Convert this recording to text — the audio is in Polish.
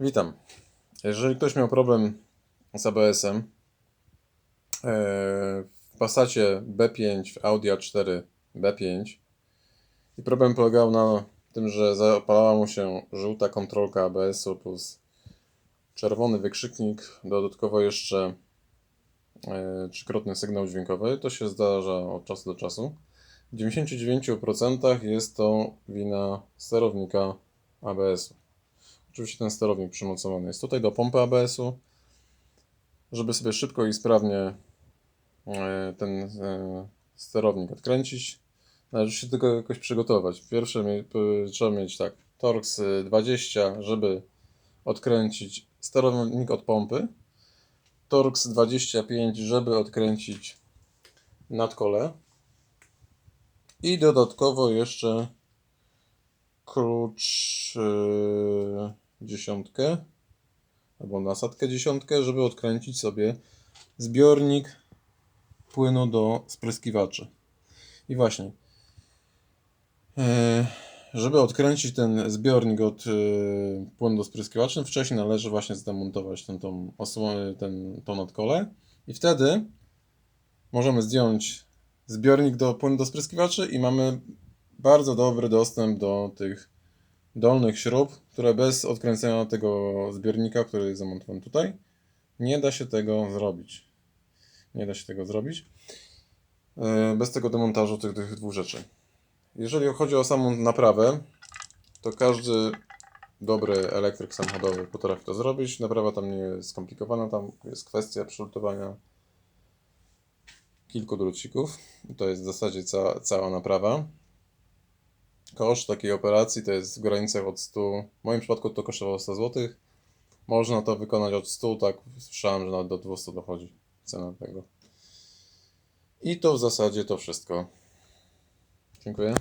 Witam. Jeżeli ktoś miał problem z ABS-em e, w Passacie B5, w Audi A4 B5 i problem polegał na tym, że zapalała mu się żółta kontrolka ABS-u plus czerwony wykrzyknik, dodatkowo jeszcze e, trzykrotny sygnał dźwiękowy, to się zdarza od czasu do czasu. W 99% jest to wina sterownika ABS-u. Oczywiście ten sterownik przymocowany jest tutaj do pompy ABS-u, żeby sobie szybko i sprawnie e, ten e, sterownik odkręcić. Należy się tylko jakoś przygotować. Pierwsze trzeba mieć tak, Torx y, 20, żeby odkręcić sterownik od pompy. Torx 25, żeby odkręcić nadkole. I dodatkowo jeszcze klucz dziesiątkę albo nasadkę dziesiątkę, żeby odkręcić sobie zbiornik płynu do spryskiwaczy. I właśnie, yy, żeby odkręcić ten zbiornik od yy, płynu do spryskiwaczy, wcześniej należy właśnie zdemontować ten, tą osłonę, ten, tą nadkolę i wtedy możemy zdjąć zbiornik do płynu do spryskiwaczy i mamy bardzo dobry dostęp do tych dolnych śrub, które bez odkręcenia tego zbiornika, który jest zamontowany tutaj, nie da się tego zrobić. Nie da się tego zrobić e, bez tego demontażu tych, tych dwóch rzeczy. Jeżeli chodzi o samą naprawę, to każdy dobry elektryk samochodowy potrafi to zrobić. Naprawa tam nie jest skomplikowana, tam jest kwestia przylutowania kilku drucików. To jest w zasadzie ca cała naprawa. Koszt takiej operacji to jest w granicach od 100, w moim przypadku to kosztowało 100 zł. Można to wykonać od 100, tak słyszałem, że nawet do 200 dochodzi cena tego. I to w zasadzie to wszystko. Dziękuję.